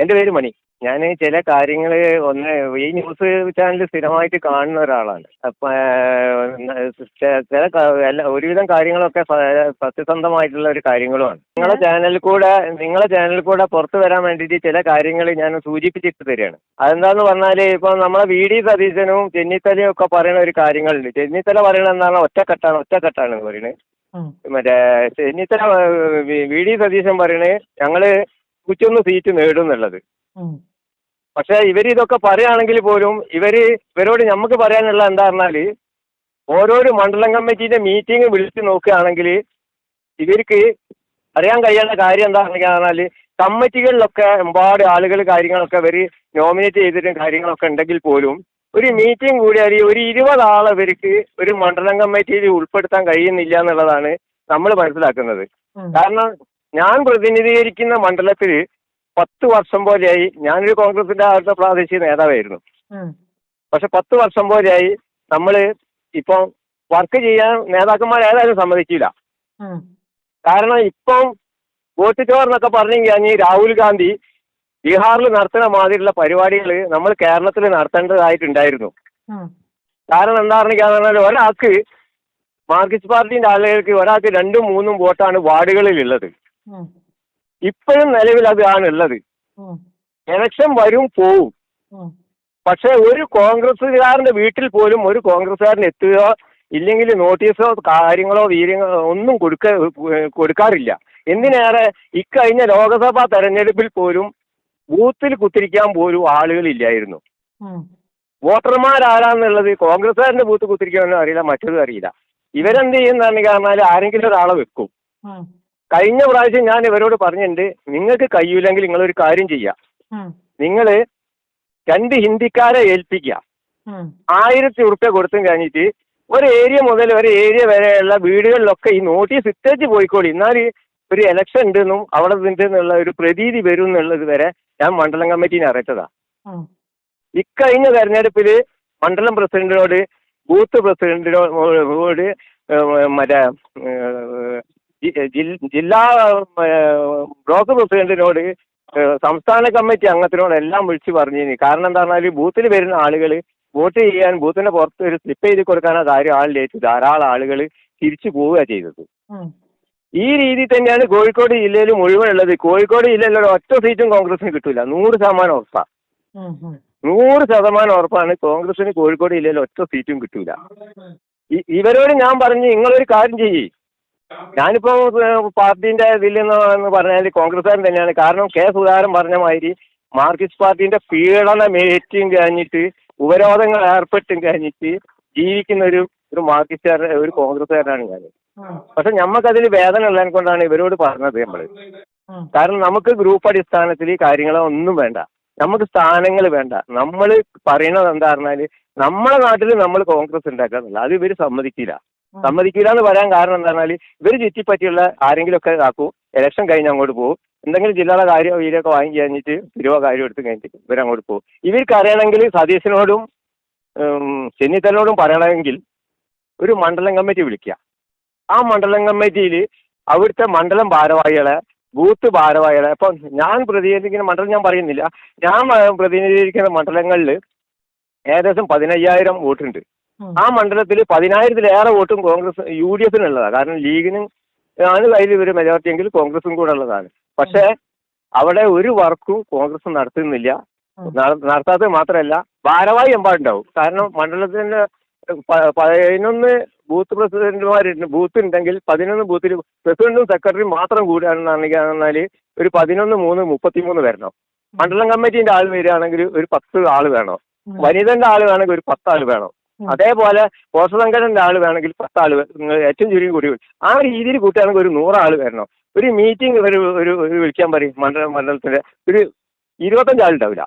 എന്റെ പേര് മണി. ഞാൻ ചില കാര്യങ്ങൾ ഒന്ന് ഈ ന്യൂസ് ചാനൽ സ്ഥിരമായിട്ട് കാണുന്ന ഒരാളാണ്. അപ്പൊ ചില എല്ലാ ഒരുവിധം കാര്യങ്ങളൊക്കെ സത്യസന്ധമായിട്ടുള്ള ഒരു കാര്യങ്ങളുമാണ്. നിങ്ങളെ ചാനലിൽ കൂടെ നിങ്ങളെ ചാനലിൽ കൂടെ പുറത്തു വരാൻ വേണ്ടിയിട്ട് ചില കാര്യങ്ങൾ ഞാൻ സൂചിപ്പിച്ചിട്ട് തരികയാണ്. അതെന്താന്ന് പറഞ്ഞാൽ ഇപ്പോൾ നമ്മളെ വി ഡി സതീശനും ചെന്നിത്തലയും ഒക്കെ പറയുന്ന ഒരു കാര്യങ്ങളുണ്ട്. ചെന്നിത്തല പറയണ എന്താണ്? ഒറ്റക്കെട്ടാണ് ഒറ്റക്കെട്ടാണ് പറയുന്നത്. മറ്റേ ചെന്നിത്തല വി ഡി സതീശൻ പറയണേ ഞങ്ങൾ നൂറ്റൊന്ന് സീറ്റ് നേടും എന്നുള്ളത്. പക്ഷെ ഇവർ ഇതൊക്കെ പറയുകയാണെങ്കിൽ പോലും ഇവർ ഇവരോട് നമുക്ക് പറയാനുള്ള എന്താ പറഞ്ഞാൽ ഓരോരോ മണ്ഡലം കമ്മിറ്റിന്റെ മീറ്റിംഗ് വിളിച്ചു നോക്കുകയാണെങ്കിൽ ഇവർക്ക് അറിയാൻ കഴിയാത്ത കാര്യം എന്താ പറഞ്ഞാൽ കമ്മിറ്റികളിലൊക്കെ ഒരുപാട് ആളുകൾ കാര്യങ്ങളൊക്കെ ഇവർ നോമിനേറ്റ് ചെയ്തിട്ടും കാര്യങ്ങളൊക്കെ ഉണ്ടെങ്കിൽ പോലും ഒരു മീറ്റിംഗ് കൂടി കൂടിയാൽ ഒരു ഇരുപത് ആളെ ഇവർക്ക് ഒരു മണ്ഡലം കമ്മിറ്റിയിൽ ഉൾപ്പെടുത്താൻ കഴിയുന്നില്ല എന്നുള്ളതാണ് നമ്മൾ മനസ്സിലാക്കുന്നത്. കാരണം ഞാൻ പ്രതിനിധീകരിക്കുന്ന മണ്ഡലത്തിൽ പത്ത് വർഷം പോലെയായി ഞാനൊരു കോൺഗ്രസിന്റെ ആദ്യത്തെ പ്രാദേശിക നേതാവായിരുന്നു. പക്ഷെ പത്ത് വർഷം പോലെയായി നമ്മൾ ഇപ്പം വർക്ക് ചെയ്യാൻ നേതാക്കന്മാർ ഏതായാലും സമ്മതിക്കില്ല. കാരണം ഇപ്പം വോട്ട് ചോർന്നൊക്കെ പറഞ്ഞു കഴിഞ്ഞാൽ രാഹുൽ ഗാന്ധി ബീഹാറിൽ നടത്തുന്ന മാതിരിയുള്ള പരിപാടികൾ നമ്മൾ കേരളത്തിൽ നടത്തേണ്ടതായിട്ടുണ്ടായിരുന്നു. കാരണം എന്താ പറഞ്ഞാൽ ഒരാൾക്ക് മാർക്സിസ്റ്റ് പാർട്ടിന്റെ ആളുകൾക്ക് ഒരാൾക്ക് രണ്ടും മൂന്നും വോട്ടാണ് വാർഡുകളിൽ ഉള്ളത്. ഇപ്പോഴും നിലവിൽ അതാണ് ഉള്ളത്. എലക്ഷൻ വരും പോവും. പക്ഷെ ഒരു കോൺഗ്രസ്സുകാരന്റെ വീട്ടിൽ പോലും ഒരു കോൺഗ്രസ്സുകാരൻ എത്തുകയോ ഇല്ലെങ്കിൽ നോട്ടീസോ കാര്യങ്ങളോ വീര്യങ്ങളോ ഒന്നും കൊടുക്ക കൊടുക്കാറില്ല. എന്തിനേറെ? ഇക്കഴിഞ്ഞ ലോകസഭാ തെരഞ്ഞെടുപ്പിൽ പോലും ബൂത്തിൽ കുത്തിരിക്കാൻ പോലും ആളുകളില്ലായിരുന്നു ഇല്ലായിരുന്നു. വോട്ടർമാരാരാന്നുള്ളത് കോൺഗ്രസ്സുകാരന്റെ ബൂത്ത് കുത്തിരിക്കാനൊന്നും അറിയില്ല മറ്റൊരു അറിയില്ല. ഇവരെന്ത് ചെയ്യുന്നതാണ് പറഞ്ഞാൽ ആരെങ്കിലും ഒരാളെ വെക്കും. കഴിഞ്ഞ പ്രാവശ്യം ഞാൻ ഇവരോട് പറഞ്ഞിട്ടുണ്ട് നിങ്ങൾക്ക് കഴിയൂലെങ്കിൽ നിങ്ങൾ ഒരു കാര്യം ചെയ്യുക. നിങ്ങൾ രണ്ട് ഹിന്ദിക്കാരെ ഏൽപ്പിക്കുക. ആയിരത്തി ഉറുപ്പ്യ കൊടുത്തും കഴിഞ്ഞിട്ട് ഒരു ഏരിയ മുതൽ ഒരു ഏരിയ വരെയുള്ള വീടുകളിലൊക്കെ ഈ നോട്ടീസ് ഇട്ടേച്ച് പോയിക്കോളി. എന്നാൽ ഒരു എലക്ഷൻ ഉണ്ടെന്നും അവിടെ ഉണ്ട് എന്നുള്ള ഒരു പ്രതീതി വരും എന്നുള്ളത് വരെ ഞാൻ മണ്ഡലം കമ്മിറ്റീനെ അറിയിച്ചതാ. ഇക്കഴിഞ്ഞ തെരഞ്ഞെടുപ്പിൽ മണ്ഡലം പ്രസിഡന്റിനോട് ബൂത്ത് പ്രസിഡന്റിനോട് മറ്റേ ജില്ലാ ബ്ലോക്ക് പ്രസിഡന്റിനോട് സംസ്ഥാന കമ്മിറ്റി അംഗത്തിനോട് എല്ലാം വിളിച്ച് പറഞ്ഞിനി. കാരണം എന്താ പറഞ്ഞാൽ ബൂത്തിൽ വരുന്ന ആളുകൾ വോട്ട് ചെയ്യാൻ ബൂത്തിന്റെ പുറത്ത് ഒരു സ്ലിപ്പ് എഴുതി കൊടുക്കാനോ കാര്യം ആളിലേറ്റ് ധാരാളം ആളുകൾ തിരിച്ചു പോവുക ചെയ്തത്. ഈ രീതി തന്നെയാണ് കോഴിക്കോട് ജില്ലയിൽ മുഴുവൻ ഉള്ളത് കോഴിക്കോട് ജില്ലയിൽ ഒറ്റ സീറ്റും കോൺഗ്രസിന് കിട്ടൂല. നൂറ് ശതമാനം ഉറപ്പാണ്. നൂറ് ശതമാനം ഉറപ്പാണ് കോൺഗ്രസിന് കോഴിക്കോട് ജില്ലയിൽ ഒറ്റ സീറ്റും കിട്ടൂല. ഇവരോട് ഞാൻ പറഞ്ഞു നിങ്ങളൊരു കാര്യം ചെയ്യ്. ഞാനിപ്പോ ഏഹ്, പാർട്ടിന്റെ ഇതിൽ എന്ന് പറഞ്ഞാൽ കോൺഗ്രസ്സുകാരൻ തന്നെയാണ്. കാരണം കെ സുധാകരൻ പറഞ്ഞ മാതിരി മാർക്സിസ്റ്റ് പാർട്ടിന്റെ പീഡനമേറ്റും കഴിഞ്ഞിട്ട് ഉപരോധങ്ങൾ ഏർപ്പെട്ടും കഴിഞ്ഞിട്ട് ജീവിക്കുന്ന ഒരു ഒരു മാർക്സിസ്റ്റുകാരൻ ഒരു കോൺഗ്രസ്സുകാരനാണ് ഞാൻ. പക്ഷെ നമുക്കതിൽ വേദന ഉള്ളതിനെ കൊണ്ടാണ് ഇവരോട് പറഞ്ഞത് നമ്മൾ കാരണം നമുക്ക് ഗ്രൂപ്പ് അടിസ്ഥാനത്തിൽ കാര്യങ്ങളോ ഒന്നും വേണ്ട. നമുക്ക് സ്ഥാനങ്ങൾ വേണ്ട. നമ്മൾ പറയുന്നത് എന്താ പറഞ്ഞാൽ നമ്മളെ നാട്ടിൽ നമ്മൾ കോൺഗ്രസ് ഉണ്ടാക്കാന്നില്ല. അത് ഇവർ സമ്മതിക്കില്ല. ഉം. സമ്മതിക്കില്ല എന്ന് പറയാൻ കാരണം എന്താ പറഞ്ഞാൽ ഇവർ ചുറ്റിപ്പറ്റിയുള്ള ആരെങ്കിലും ഒക്കെ ആക്കും. ഇലക്ഷൻ കഴിഞ്ഞ് അങ്ങോട്ട് പോകും. എന്തെങ്കിലും ജില്ലയുടെ കാര്യം ഇവരൊക്കെ വാങ്ങി കഴിഞ്ഞിട്ട് തിരുവ കാര്യം എടുത്ത് കഴിഞ്ഞിട്ട് ഇവരങ്ങോട്ട് പോകും. ഇവർക്ക് അറിയണമെങ്കിൽ സതീശനോടും ചെന്നിത്തലയോടും പറയണമെങ്കിൽ ഒരു മണ്ഡലം കമ്മിറ്റി വിളിക്കുക. ആ മണ്ഡലം കമ്മിറ്റിയിൽ അവിടുത്തെ മണ്ഡലം ഭാരവാഹികളെ ബൂത്ത് ഭാരവാഹികളെ ഇപ്പം ഞാൻ പ്രതിനിധീകരിക്കുന്ന മണ്ഡലം ഞാൻ പറയുന്നില്ല. ഞാൻ പ്രതിനിധീകരിക്കുന്ന മണ്ഡലങ്ങളിൽ ഏകദേശം പതിനയ്യായിരം വോട്ടുണ്ട്. ആ. മണ്ഡലത്തിൽ പതിനായിരത്തിലേറെ വോട്ടും കോൺഗ്രസ് യു ഡി എഫിനുള്ളതാണ് കാരണം ലീഗിനും ആണ് കയ്യിൽ ഒരു മെജോറിറ്റി എങ്കിൽ കോൺഗ്രസും കൂടെ ഉള്ളതാണ്. പക്ഷെ അവിടെ ഒരു വർക്കും കോൺഗ്രസ് നടത്തുന്നില്ല. നടത്താത്തത് മാത്രമല്ല ഭാരവാഹി എമ്പാടുണ്ടാവും. കാരണം മണ്ഡലത്തിന്റെ പതിനൊന്ന് ബൂത്ത് പ്രസിഡന്റുമാരുണ്ട് ബൂത്ത് ഉണ്ടെങ്കിൽ പതിനൊന്ന് ബൂത്തിൽ പ്രസിഡന്റും സെക്രട്ടറിയും മാത്രം കൂടുകയാണെന്നാണെങ്കിൽ ഒരു പതിനൊന്ന് മൂന്ന് മുപ്പത്തിമൂന്ന് വരണം. മണ്ഡലം കമ്മിറ്റീന്റെ ആൾ വരികയാണെങ്കിൽ ഒരു പത്ത് ആൾ വേണം. വനിതന്റെ ആൾ വേണമെങ്കിൽ ഒരു പത്ത് ആൾ വേണം. അതേപോലെ പോഷക സംഘടനയുടെ ആൾ വേണമെങ്കിൽ പത്താൾ നിങ്ങൾ ഏറ്റവും ചുരുങ്ങി കൂടി ആ രീതിയിൽ കൂട്ടുകയാണെങ്കിൽ ഒരു നൂറാൾ വരണം. ഒരു മീറ്റിംഗ് ഒരു ഒരു ഒരു വിളിക്കാൻ പറയും മണ്ഡല മണ്ഡലത്തിന്റെ ഒരു ഇരുപത്തഞ്ചാളുണ്ടാവില്ല.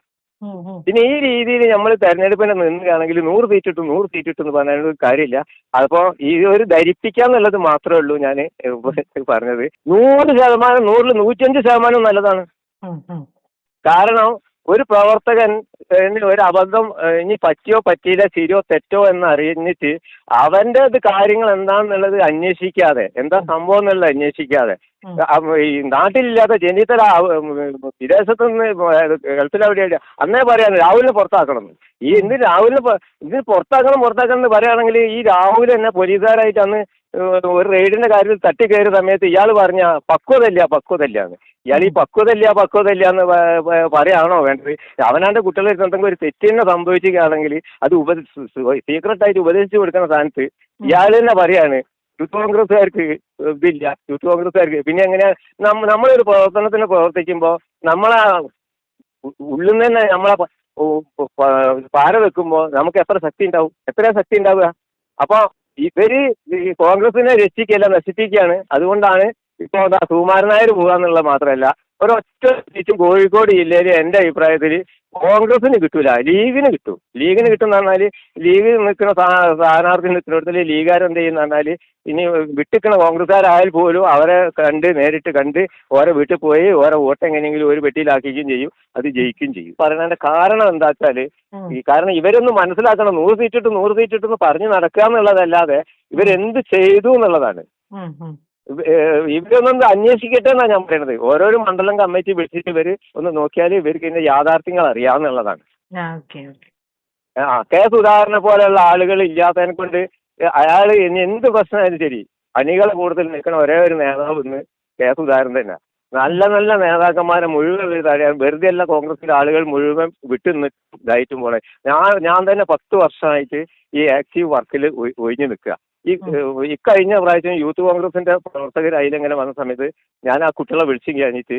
പിന്നെ ഈ രീതിയിൽ നമ്മൾ തെരഞ്ഞെടുപ്പിനെ നിന്നുകയാണെങ്കിൽ നൂറ് സീറ്റ് ഇട്ടു നൂറ് സീറ്റ് ഇട്ടു എന്ന് പറഞ്ഞാൽ കാര്യമില്ല. അപ്പോൾ ഈ ഒരു ധരിപ്പിക്കാന്നുള്ളത് മാത്രമേ ഉള്ളൂ ഞാൻ പറഞ്ഞത്. നൂറ് ശതമാനം നൂറിൽ നൂറ്റഞ്ച് ശതമാനം നല്ലതാണ്. കാരണം ഒരു പ്രവർത്തകൻ ഒരു അബദ്ധം ഇനി പറ്റിയോ പറ്റിയില്ല ശരിയോ തെറ്റോ എന്ന് അറിഞ്ഞിട്ട് അവന്റെ അത് കാര്യങ്ങൾ എന്താണെന്നുള്ളത് അന്വേഷിക്കാതെ എന്താ സംഭവം എന്നുള്ളത് അന്വേഷിക്കാതെ ഈ നാട്ടിലില്ലാത്ത ജനിതല വിദേശത്ത് നിന്ന് ഗൾഫിലെവിടെയാണ് അന്നേ പറയാണ് രാഹുലിനെ പുറത്താക്കണം. ഈ എന്ത് രാഹുലിനെ ഇത് പുറത്താക്കണം പുറത്താക്കണം എന്ന് പറയുകയാണെങ്കിൽ ഈ രാഹുൽ തന്നെ പോലീസുകാരായിട്ട് അന്ന് ഒരു റെയ്ഡിന്റെ കാര്യത്തിൽ തട്ടി തട്ടിക്കയറിയ സമയത്ത് ഇയാൾ പറഞ്ഞ പക്വതല്ല എന്ന് ഇയാൾ ഈ പക്വതല്ല പക്വതല്ല എന്ന് പറയാണോ വേണ്ടത്? അവനാന്റെ കുട്ടികളെ എന്തെങ്കിലും ഒരു തെറ്റ് തന്നെ സംഭവിക്കുകയാണെങ്കിൽ അത് ഉപ സീക്രട്ടായിട്ട് ഉപദേശിച്ചു കൊടുക്കുന്ന സ്ഥാനത്ത് ഇയാൾ തന്നെ പറയാണ് യൂത്ത് കോൺഗ്രസ്സുകാർക്ക് ഇതില്ല യൂത്ത് കോൺഗ്രസ്സുകാർക്ക് പിന്നെ എങ്ങനെയാ? നമ്മ നമ്മളൊരു പ്രവർത്തനത്തിന് പ്രവർത്തിക്കുമ്പോൾ നമ്മളെ ഉള്ളിൽ നിന്ന് തന്നെ നമ്മളെ പാര വെക്കുമ്പോൾ നമുക്ക് എത്ര ശക്തി ഉണ്ടാവും എത്ര ശക്തി ഉണ്ടാവുക അപ്പൊ ഇവർ കോൺഗ്രസിനെ രക്ഷിക്കല്ല നശിപ്പിക്കുകയാണ്. അതുകൊണ്ടാണ് ഇപ്പൊ സുകുമാരൻ നായർ പോകാന്നുള്ളത് മാത്രമല്ല ഒരൊറ്റ സീറ്റും കോഴിക്കോട് ജില്ലയിൽ എന്റെ അഭിപ്രായത്തിൽ കോൺഗ്രസിന് കിട്ടൂല ലീഗിന് കിട്ടും. ലീഗിന് കിട്ടുന്ന പറഞ്ഞാൽ ലീഗ് നിൽക്കുന്ന സ്ഥാ- സ്ഥാനാർത്ഥി നിൽക്കുന്നിടത്തിൽ ലീഗുകാരെന്ത് ചെയ്യുന്ന പറഞ്ഞാൽ ഇനി വിട്ടിക്കണ കോൺഗ്രസ്സുകാരായാൽ പോലും അവരെ കണ്ട് നേരിട്ട് കണ്ട് ഓരോ വീട്ടിൽ പോയി ഓരോ വോട്ട് എങ്ങനെയെങ്കിലും ഒരു പെട്ടിയിലാക്കുകയും ചെയ്യും അത് ജയിക്കുകയും ചെയ്യും. പറയുന്നതിന്റെ കാരണം എന്താ വെച്ചാൽ ഈ കാരണം ഇവരൊന്ന് മനസ്സിലാക്കണം. നൂറ് സീറ്റ് ഇട്ട് നൂറ് സീറ്റ് ഇട്ടെന്ന് പറഞ്ഞ് നടക്കുക എന്നുള്ളതല്ലാതെ ഇവരെന്ത് ചെയ്തു എന്നുള്ളതാണ്. ഇവരൊന്നും അന്വേഷിക്കട്ടെ എന്നാണ് ഞാൻ പറയുന്നത് ഓരോരോ മണ്ഡലം കമ്മിറ്റി വിളിച്ചിട്ട് ഇവർ ഒന്ന് നോക്കിയാൽ ഇവർക്ക് ഇതിന്റെ യാഥാർത്ഥ്യങ്ങൾ അറിയാവുന്നുള്ളതാണ് ആ കെ സുധാകരനെ പോലെയുള്ള ആളുകൾ ഇല്ലാത്തതിനെ കൊണ്ട് അയാൾ ഇനി എന്ത് പ്രശ്നമായാലും ശരി അണികളെ കൂടുതൽ നിൽക്കുന്ന ഒരേ ഒരു നേതാവ് ഇന്ന് കെ സുധാകരൻ തന്നെ നല്ല നല്ല നേതാക്കന്മാരെ മുഴുവൻ തടയാൻ വെറുതെ അല്ല കോൺഗ്രസിലെ ആളുകൾ മുഴുവൻ വിട്ടു നിന്ന് ഇതായിട്ടും പോണേ. ഞാൻ ഞാൻ തന്നെ പത്ത് വർഷമായിട്ട് ഈ ആക്റ്റീവ് വർക്കിൽ ഒഴിഞ്ഞു നിൽക്കുക. ഈ ഇക്കഴിഞ്ഞ പ്രാവശ്യം യൂത്ത് കോൺഗ്രസിന്റെ പ്രവർത്തകർ അതിലെങ്ങനെ വന്ന സമയത്ത് ഞാൻ ആ കുട്ടികളെ വിളിച്ചു കഴിഞ്ഞിട്ട്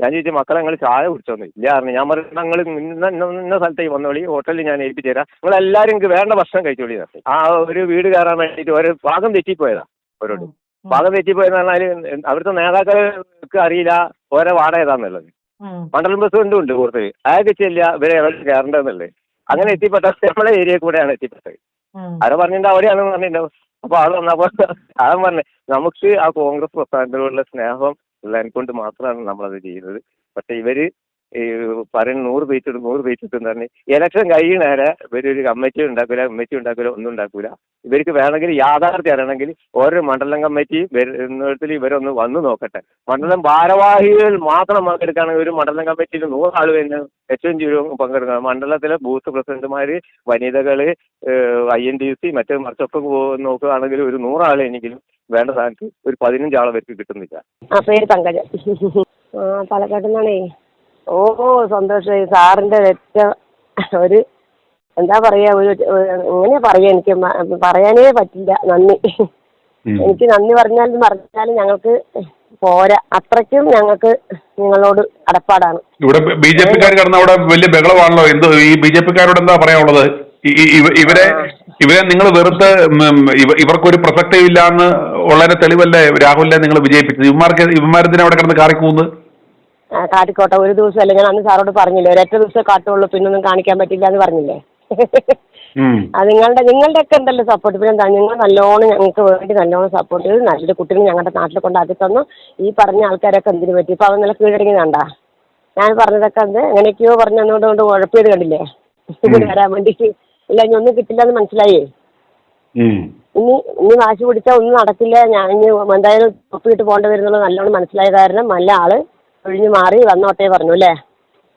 ഞാൻ ചോദിച്ചു മക്കളെ നിങ്ങൾ ചായ കുടിച്ചോന്ന്? ഇല്ല പറഞ്ഞു. ഞാൻ പറഞ്ഞു നിങ്ങൾ ഇന്ന ഇന്ന- ഇന്ന സ്ഥലത്തേക്ക് വന്നോളി. ഹോട്ടലിൽ ഞാൻ ഏൽപ്പിച്ചു തരാം. നിങ്ങൾ എല്ലാവരും എനിക്ക് വേണ്ട ഭക്ഷണം കഴിച്ചോളി പറഞ്ഞു. ആ ഒരു വീട് കയറാൻ വേണ്ടിയിട്ട് ഒരു ഭാഗം തെറ്റിപ്പോയതാ അവരോട് ഭാഗം തെറ്റിപ്പോയെന്ന് പറഞ്ഞാൽ അവിടുത്തെ നേതാക്കൾക്ക് അറിയില്ല ഓരോ വാട ഏതാന്നുള്ളത്. ബസ് മണ്ഡലം പ്രസിഡന്റും ഉണ്ട് കൂടുതൽ അയാൾക്ക് ചെല്ലുക ഇവരെ എവിടെ കയറേണ്ടതെന്നുള്ളത്. അങ്ങനെ എത്തിപ്പെട്ട നമ്മളെ ഏരിയ കൂടെയാണ് എത്തിപ്പെട്ടത്. അവരെ പറഞ്ഞിട്ടുണ്ടാവും അവിടെയാണെന്ന് പറഞ്ഞിട്ടുണ്ടാവും. അപ്പൊ അത് അതാ അവൻ പറഞ്ഞു നമുക്ക് ആ കോൺഗ്രസ് പ്രസ്ഥാനത്തിനോടുള്ള സ്നേഹം ഉള്ളതിനെ കൊണ്ട് മാത്രമാണ് നമ്മളത് ചെയ്യുന്നത്. പക്ഷെ ഇവർ ഈ പറയുന്ന നൂറ് ഇടും നൂറ് സീറ്റ് എന്ന് പറഞ്ഞ് ഇലക്ഷൻ കഴിയണേരെ ഇവരൊരു കമ്മിറ്റി ഉണ്ടാക്കൂല കമ്മിറ്റി ഉണ്ടാക്കൂല ഒന്നും ഉണ്ടാക്കൂല. ഇവർക്ക് വേണമെങ്കിൽ യാഥാർത്ഥ്യം അറിയണമെങ്കിൽ ഓരോ മണ്ഡലം കമ്മിറ്റി വരുന്നിടത്തിൽ ഇവരൊന്ന് വന്നു നോക്കട്ടെ. മണ്ഡലം ഭാരവാഹികൾ മാത്രം പങ്കെടുക്കുകയാണെങ്കിൽ ഒരു മണ്ഡലം കമ്മിറ്റിയിൽ നൂറാൾ തന്നെ ഏറ്റവും ജീവിതം പങ്കെടുക്കണം. മണ്ഡലത്തിലെ ബൂത്ത് പ്രസിഡന്റുമാര് വനിതകൾ ഐ എൻ ഡി സി മറ്റേ മറിച്ചൊക്കെ നോക്കുകയാണെങ്കിൽ ഒരു നൂറാളെങ്കിലും വേണ്ട സ്ഥാനത്ത് ഒരു പതിനഞ്ചാളെ പേർക്ക് കിട്ടുന്നില്ല. ആ പേര് പങ്കജ. പാലക്കാട് നിന്നാണേ. ഓ സന്തോഷമായി സാറിന്റെ ഒരൊറ്റ ഒരു എന്താ പറയാ ഒരു എങ്ങനെ പറയാ എനിക്ക് പറയാനേ പറ്റില്ല. നന്ദി. എനിക്ക് നന്ദി പറഞ്ഞാലും പറഞ്ഞാലും ഞങ്ങൾക്ക് പോരാ. അത്രയ്ക്കും ഞങ്ങൾക്ക് നിങ്ങളോട് അടപ്പാടാണ്. ഇവിടെ ബി ജെ പിക്കാർ കിടന്ന അവിടെ വലിയ ബഹളമാണല്ലോ. എന്ത് ഈ ബി ജെ പിക്കാരോട് എന്താ പറയാനുള്ളത്? ഇവരെ ഇവരെ നിങ്ങൾ വെറുത്ത് ഇവർക്കൊരു പ്രസക്തി ഇല്ലാന്ന് ഉള്ളതിന്റെ തെളിവല്ലേ രാഹുലിനെ നിങ്ങൾ വിജയിപ്പിച്ചത്? ഇവന്മാർക്ക് ഇവന്മാരെന്തിനാ അവിടെ കിടന്ന് കാറിക്കൂന്ന്? ആ, കാട്ടിക്കോട്ടെ. ഒരു ദിവസം അല്ലേ ഞാൻ അന്ന് സാറോട് പറഞ്ഞില്ലേ ഒരൊറ്റ ദിവസം കാട്ടുള്ളൂ പിന്നൊന്നും കാണിക്കാൻ പറ്റില്ല എന്ന് പറഞ്ഞില്ലേ. അത് നിങ്ങളുടെ നിങ്ങളുടെ ഒക്കെ ഉണ്ടല്ലോ സപ്പോർട്ട് പിന്നെ എന്താ നിങ്ങൾ നല്ലോണം ഞങ്ങൾക്ക് വേണ്ടി നല്ലോണം സപ്പോർട്ട് ചെയ്ത്. നല്ലൊരു കുട്ടീനെ ഞങ്ങളുടെ നാട്ടിൽ കൊണ്ടാക്കി തന്നു. ഈ പറഞ്ഞ ആൾക്കാരൊക്കെ എന്തിനു പറ്റി? ഇപ്പൊ അവൻ നല്ല കീഴടങ്ങി കണ്ടാ? ഞാൻ പറഞ്ഞതൊക്കെ എന്ത്? എങ്ങനെയൊക്കെയോ പറഞ്ഞു തന്നുകൊണ്ട് കൊണ്ട് ഉഴപ്പിയത് കണ്ടില്ലേ? ഇവിടെ വരാൻ വേണ്ടിയിട്ട് ഇല്ല ഇനി ഒന്നും കിട്ടില്ല എന്ന് മനസ്സിലായേ. ഇനി ഇനി വാശി പിടിച്ചാൽ ഒന്നും നടക്കില്ല. ഞാൻ ഇനി എന്തായാലും ഒപ്പിയിട്ട് പോകേണ്ടി വരുന്നുള്ളത് നല്ലോണം മനസ്സിലായ കാരണം നല്ല ആൾ. ഒഴിഞ്ഞു മാറി വന്നോട്ടേ പറഞ്ഞു അല്ലേ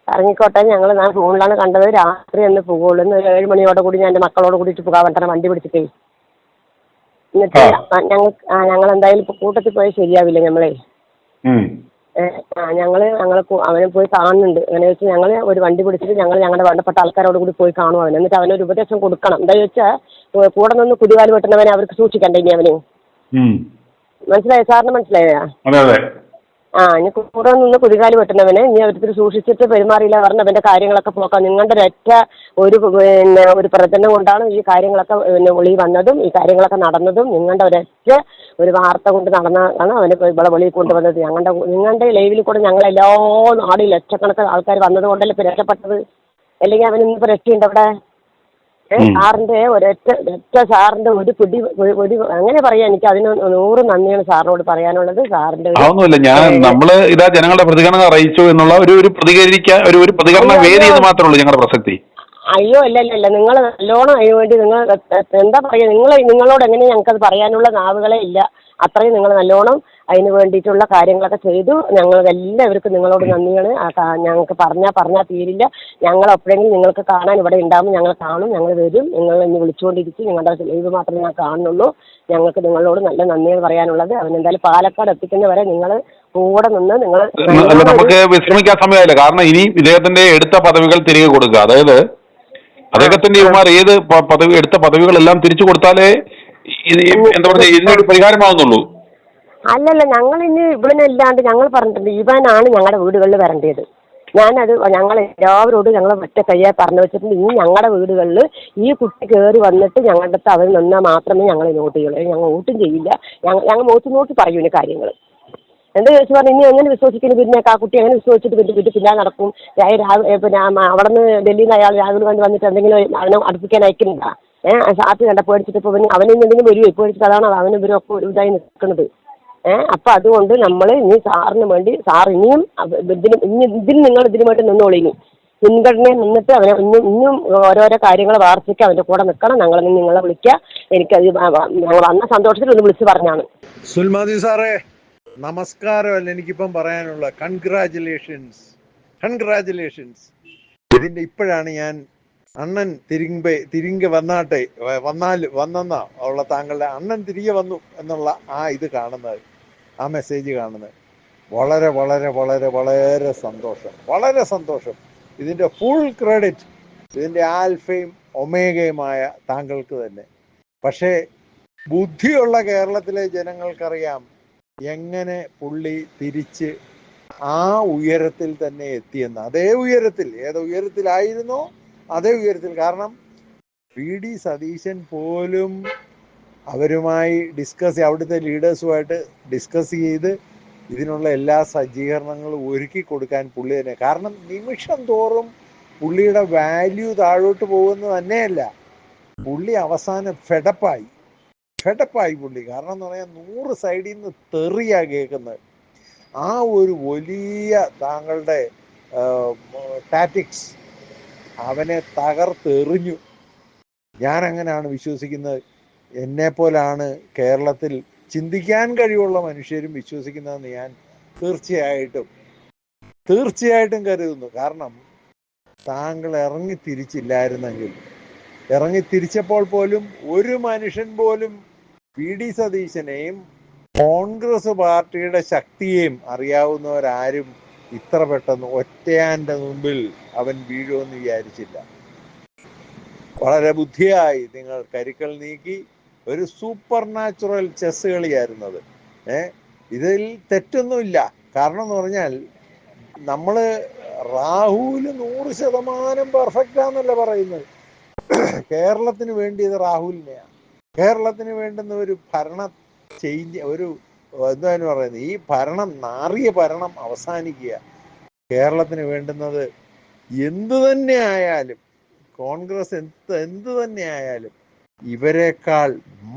ഇറങ്ങിക്കോട്ടെ ഞങ്ങൾ ഞാൻ ഫോണിലാണ് കണ്ടത്. രാത്രി എന്ന് പോകുള്ളൂ ഇന്ന് ഒരു ഏഴ് മണിയോടെ കൂടി ഞാൻ എന്റെ മക്കളോട് കൂടിയിട്ട് പോകാൻ വേണ്ട വണ്ടി പിടിച്ചിട്ടേ. എന്നിട്ട് ആ. ഞങ്ങൾ ഞങ്ങൾ എന്തായാലും ഇപ്പൊ കൂട്ടത്തിൽ പോയാൽ ശരിയാവില്ല ഞമ്മളെ. ആ ഞങ്ങൾ ഞങ്ങൾ അവനെ പോയി കാണുന്നുണ്ട്. അങ്ങനെ വെച്ച് ഞങ്ങൾ ഒരു വണ്ടി പിടിച്ചിട്ട് ഞങ്ങൾ ഞങ്ങളുടെ വേണ്ടപ്പെട്ട ആൾക്കാരോട് കൂടി പോയി കാണും അവനെ. എന്നിട്ട് അവനൊരു ഉപദേശം കൊടുക്കണം. എന്താ വെച്ചാൽ കൂടെ നിന്ന് കുടിവാൽ വെട്ടുന്നവനെ അവർക്ക് സൂക്ഷിക്കണ്ടേ ഇനി അവന്. മനസ്സിലായോ? സാറിന് മനസ്സിലായോ? ആ ഇനി കൂടെ നിന്ന് കുതികാലി വെട്ടുന്നവനെ ഇനി അവർക്ക് സൂക്ഷിച്ചിട്ട് പെരുമാറിയില്ല പറഞ്ഞ അവന്റെ കാര്യങ്ങളൊക്കെ പോക്കാം. നിങ്ങളുടെ ഒരൊറ്റ ഒരു പിന്നെ ഒരു പ്രചരണം കൊണ്ടാണ് ഈ കാര്യങ്ങളൊക്കെ പിന്നെ ഒളി വന്നതും ഈ കാര്യങ്ങളൊക്കെ നടന്നതും നിങ്ങളുടെ ഒരൊറ്റ ഒരു വാർത്ത കൊണ്ട് നടന്നതാണ് അവനെ ഇവിടെ വെളിയിൽ കൊണ്ടുവന്നത്. ഞങ്ങളുടെ നിങ്ങളുടെ ലൈവിൽ കൂടെ ഞങ്ങളെല്ലാ നാടും ലക്ഷക്കണക്കിന് ആൾക്കാർ വന്നത് കൊണ്ടല്ലേ ഇപ്പൊ രക്ഷപ്പെട്ടത്? അല്ലെങ്കിൽ അവൻ ഇന്നിപ്പോ രക്ഷയുണ്ട് അവിടെ. സാറിന്റെ ഒരൊറ്റ ഒറ്റ സാറിന്റെ ഒരു പിടി ഒരു- അങ്ങനെ പറയാ എനിക്ക് അതിന് നൂറ് നന്ദിയാണ് സാറിനോട് പറയാനുള്ളത്. സാറിന്റെ ഒന്നുമില്ല അതൊന്നുമില്ല. ഞാൻ നമ്മൾ ഇതാ ജനങ്ങളുടെ പ്രതികരണം അറിയിച്ചു എന്നുള്ള ഒരു ഒരു പ്രതികരിക്കാൻ ഒരു ഒരു പ്രതികരണ വേദി എന്ന് മാത്രമേ ഉള്ളൂ ഞങ്ങളുടെ പ്രസക്തി. അയ്യോ അല്ല അല്ല അല്ല. നിങ്ങൾ നല്ലോണം അതിനു വേണ്ടി നിങ്ങൾ എന്താ പറയുക? നിങ്ങൾ നിങ്ങളോട് എങ്ങനെ അത് പറയാനുള്ള നാവുകളെ ഇല്ല. അത്രയും നിങ്ങൾ നല്ലോണം അതിന് വേണ്ടിയിട്ടുള്ള കാര്യങ്ങളൊക്കെ ചെയ്തു. ഞങ്ങൾ എല്ലാവർക്കും നിങ്ങളോട് നന്ദിയാണ്. ഞങ്ങൾക്ക് പറഞ്ഞാൽ പറഞ്ഞാൽ തീരില്ല. ഞങ്ങൾ എപ്പോഴെങ്കിലും നിങ്ങൾക്ക് കാണാൻ ഇവിടെ ഉണ്ടാവും. ഞങ്ങൾ കാണും. ഞങ്ങൾ വരും. നിങ്ങൾ എന്നെ വിളിച്ചുകൊണ്ടിരിക്കും. നിങ്ങളുടെ ലൈവ് മാത്രമേ ഞാൻ കാണുന്നുള്ളൂ. ഞങ്ങൾക്ക് നിങ്ങളോട് നല്ല നന്ദിയാണ് പറയാനുള്ളത്. അവനെന്തായാലും പാലക്കാട് എത്തിക്കുന്നവരെ നിങ്ങൾ കൂടെ നിന്ന് നിങ്ങൾ നമുക്ക് വിശ്രമിക്കാൻ സമയമില്ല കാരണം ഇനി ഇദ്ദേഹത്തിന്റെ എടുത്ത പദവികൾ തിരികെ കൊടുക്കുക. അതായത് അദ്ദേഹത്തിന്റെ ഇവന്മാർ ഏത് പദവി എടുത്ത പദവികളെല്ലാം തിരിച്ചു കൊടുത്താലേ ഇത് എന്താ പറഞ്ഞ ഇതിനൊരു പരിഹാരമാവുന്നുള്ളൂ. അല്ലല്ല ഞങ്ങൾ ഇനി ഇവിടെ ഇല്ലാണ്ട് ഞങ്ങൾ പറഞ്ഞിട്ടുണ്ട് ഇവനാണ് ഞങ്ങളുടെ വീടുകളിൽ വരേണ്ടത്. ഞാനത് ഞങ്ങൾ എല്ലാവരോടും ഞങ്ങൾ ഒറ്റ കയ്യെ പറഞ്ഞു വെച്ചിട്ടുണ്ട്. ഇനി ഞങ്ങളുടെ വീടുകളിൽ ഈ കുട്ടി കയറി വന്നിട്ട് ഞങ്ങളുടെ അടുത്ത് അവർ നിന്നാൽ മാത്രമേ ഞങ്ങൾ നോട്ട് ചെയ്യുള്ളൂ. ഞങ്ങൾ വോട്ടും ചെയ്യില്ല. ഞങ്ങൾ ഞങ്ങൾ നോക്കി നോക്കി പറയൂല കാര്യങ്ങൾ. എന്താ ചോദിച്ചു പറഞ്ഞു ഇനി എങ്ങനെ വിശ്വസിക്കുന്നു? പിന്നെ ആ കുട്ടി എങ്ങനെ വിശ്വസിച്ചിട്ട് പിന്നെ വീട്ടിൽ പിന്നെ നടക്കും? പിന്നെ അവിടെ നിന്ന് ഡൽഹിയിൽ നിന്ന് അയാൾ രാഹുൽ ഗാന്ധി വന്നിട്ട് എന്തെങ്കിലും അവനെ അടുപ്പിക്കാൻ അയക്കുന്നില്ല. ഏഹ് സാപ്പി കണ്ട പേടിച്ചിട്ട് ഇപ്പോൾ അവനെ അവന് ഇനി എന്തെങ്കിലും വരുമോ പേടിച്ചിട്ട് അതാണ്? അവനും ഇവരും ഒക്കെ ഒരു ഇതായി നിൽക്കുന്നത് ഏഹ് അപ്പൊ അതുകൊണ്ട് നമ്മൾ ഇനി സാറിന് വേണ്ടി സാർ ഇനിയും ഇതിന് ഇനി ഇതിൽ നിങ്ങൾ ഇതിന് വേണ്ടി നിന്നോളൂ ഇനി. മുൻഗണനയിൽ നിന്നിട്ട് അവനെ ഇന്നും ഇന്നും ഓരോരോ കാര്യങ്ങൾ വാർത്തയ്ക്ക് അവന്റെ കൂടെ നിൽക്കണം. ഞങ്ങൾ നിങ്ങളെ വിളിക്കുക എനിക്ക് ഞങ്ങൾ വന്ന സന്തോഷത്തിൽ ഒന്ന് വിളിച്ചു പറഞ്ഞാണ്. സുൽമാദി സാറേ നമസ്കാരമല്ല എനിക്കിപ്പം പറയാനുള്ള കൺഗ്രാചുലേഷൻസ് കൺഗ്രാചുലേഷൻസ് ഇതിന്റെ ഇപ്പോഴാണ് ഞാൻ അണ്ണൻ തിരിമ്പെ തിരികെ വന്നാട്ടെ വന്നാൽ വന്നെന്ന ഉള്ള താങ്കളുടെ അണ്ണൻ തിരികെ വന്നു എന്നുള്ള ആ ഇത് കാണുന്നത് ആ മെസ്സേജ് കാണുന്നത്. വളരെ വളരെ വളരെ വളരെ സന്തോഷം വളരെ സന്തോഷം. ഇതിന്റെ ഫുൾ ക്രെഡിറ്റ് ഇതിന്റെ ആൽഫയും ഒമേഗയുമായ താങ്കൾക്ക് തന്നെ. പക്ഷേ ബുദ്ധിയുള്ള കേരളത്തിലെ ജനങ്ങൾക്കറിയാം എങ്ങനെ പുള്ളി തിരിച്ച് ആ ഉയരത്തിൽ തന്നെ എത്തിയെന്ന്. അതേ ഉയരത്തിൽ ഏത് ഉയരത്തിലായിരുന്നോ? അതേ ഉയരത്തിൽ. കാരണം പി ഡി സതീശൻ പോലും അവരുമായി ഡിസ്കസ് അവിടുത്തെ ലീഡേഴ്സുമായിട്ട് ഡിസ്കസ് ചെയ്ത് ഇതിനുള്ള എല്ലാ സജ്ജീകരണങ്ങളും ഒരുക്കി കൊടുക്കാൻ പുള്ളി തന്നെ. കാരണം നിമിഷം തോറും പുള്ളിയുടെ വാല്യൂ താഴോട്ട് പോകുന്നത് തന്നെയല്ല. പുള്ളി അവസാനം ഫെഡപ്പായി. ഫെഡപ്പായി പുള്ളി. കാരണം എന്ന് പറയാൻ നൂറ് സൈഡിൽ നിന്ന് തെറിയാ കേൾക്കുന്നത്. ആ ഒരു വലിയ താങ്കളുടെ ടാറ്റിക്സ് അവനെ തകർത്തെറിഞ്ഞു ഞാൻ അങ്ങനെയാണ് വിശ്വസിക്കുന്നത്? എന്നെ പോലാണ് കേരളത്തിൽ ചിന്തിക്കാൻ കഴിവുള്ള മനുഷ്യരും വിശ്വസിക്കുന്നതെന്ന് ഞാൻ തീർച്ചയായിട്ടും തീർച്ചയായിട്ടും കരുതുന്നു. കാരണം താങ്കൾ ഇറങ്ങി തിരിച്ചില്ലായിരുന്നെങ്കിൽ ഇറങ്ങി തിരിച്ചപ്പോൾ പോലും ഒരു മനുഷ്യൻ പോലും പി. ഡി. സതീശനെയും കോൺഗ്രസ് പാർട്ടിയുടെ ശക്തിയെയും അറിയാവുന്നവരാരും ഇത്ര പെട്ടെന്ന് ഒറ്റയാന്റെ മുമ്പിൽ അവൻ വീഴുമെന്ന് വിചാരിച്ചില്ല. വളരെ ബുദ്ധിയായി നിങ്ങൾ കരുക്കൾ നീക്കി ഒരു സൂപ്പർ നാച്ചുറൽ ചെസ് കളിയായിരുന്നത് ഏ ഇതിൽ തെറ്റൊന്നുമില്ല. കാരണം എന്ന് പറഞ്ഞാൽ നമ്മൾ രാഹുൽ നൂറ് ശതമാനം പെർഫെക്റ്റ് ആന്നല്ല പറയുന്നത്. കേരളത്തിന് വേണ്ടി ഇത് രാഹുലിനെയാണ് കേരളത്തിന് വേണ്ടുന്ന ഒരു ഭരണ ചേഞ്ച് ഒരു എന്താണ് പറയുന്നത് ഈ ഭരണം നാറിയ ഭരണം അവസാനിക്കുക. കേരളത്തിന് വേണ്ടുന്നത് എന്തു തന്നെ ആയാലും കോൺഗ്രസ് എന്ത് എന്തു തന്നെ ആയാലും ഇവരെക്കാൾ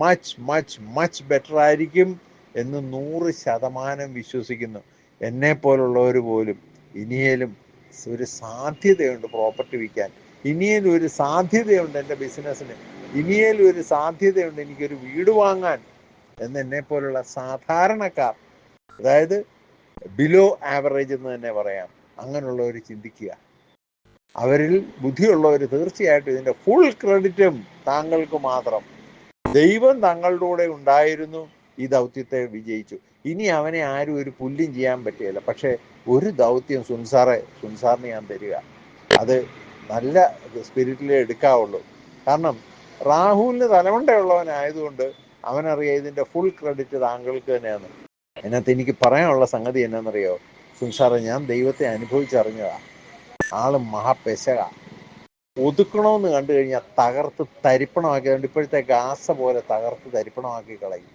മച്ച് മച്ച് മച്ച് ബെറ്റർ ആയിരിക്കും എന്ന് നൂറ് ശതമാനം വിശ്വസിക്കുന്നു. എന്നെ പോലുള്ളവർ പോലും ഇനിയേലും ഒരു സാധ്യതയുണ്ട് പ്രോപ്പർട്ടി വിൽക്കാൻ. ഇനിയേലും ഒരു സാധ്യതയുണ്ട് എന്റെ ബിസിനസ്സിന് ഇനിയേലും ഒരു സാധ്യതയുണ്ട് എനിക്കൊരു വീട് വാങ്ങാൻ. എന്ന് എന്നെ പോലുള്ള സാധാരണക്കാർ അതായത് ബിലോ ആവറേജ് എന്ന് തന്നെ പറയാം അങ്ങനെയുള്ളവർ ചിന്തിക്കുക. അവരിൽ ബുദ്ധിയുള്ളവർ തീർച്ചയായിട്ടും ഇതിന്റെ ഫുൾ ക്രെഡിറ്റും താങ്കൾക്ക് മാത്രം. ദൈവം തങ്ങളുടെ കൂടെ ഉണ്ടായിരുന്നു ഈ ദൗത്യത്തെ വിജയിച്ചു. ഇനി അവനെ ആരും ഒരു പുല്ലും ചെയ്യാൻ പറ്റുകയില്ല പക്ഷേ ഒരു ദൗത്യം സുൻസാറെ സുൻസാറിന് ഞാൻ തരിക. അത് നല്ല സ്പിരിറ്റിലേ എടുക്കാവുള്ളൂ. കാരണം രാഹുലിന് തലമുണ്ടയുള്ളവനായതുകൊണ്ട് അവനറിയാം ഇതിന്റെ ഫുൾ ക്രെഡിറ്റ് താങ്കൾക്ക് തന്നെയാണ്. അതിനകത്ത് എനിക്ക് പറയാനുള്ള സംഗതി എന്നാണെന്നറിയോ സുൻസാറെ ഞാൻ ദൈവത്തെ അനുഭവിച്ചറിഞ്ഞതാ. ആൾ മഹാപെശക. ഒതുക്കണമെന്ന് കണ്ടു കഴിഞ്ഞാൽ തകർത്ത് തരിപ്പണമാക്കി അതുകൊണ്ട് ഇപ്പോഴത്തെ ഗാസ പോലെ തകർത്ത് തരിപ്പണമാക്കി കളയും.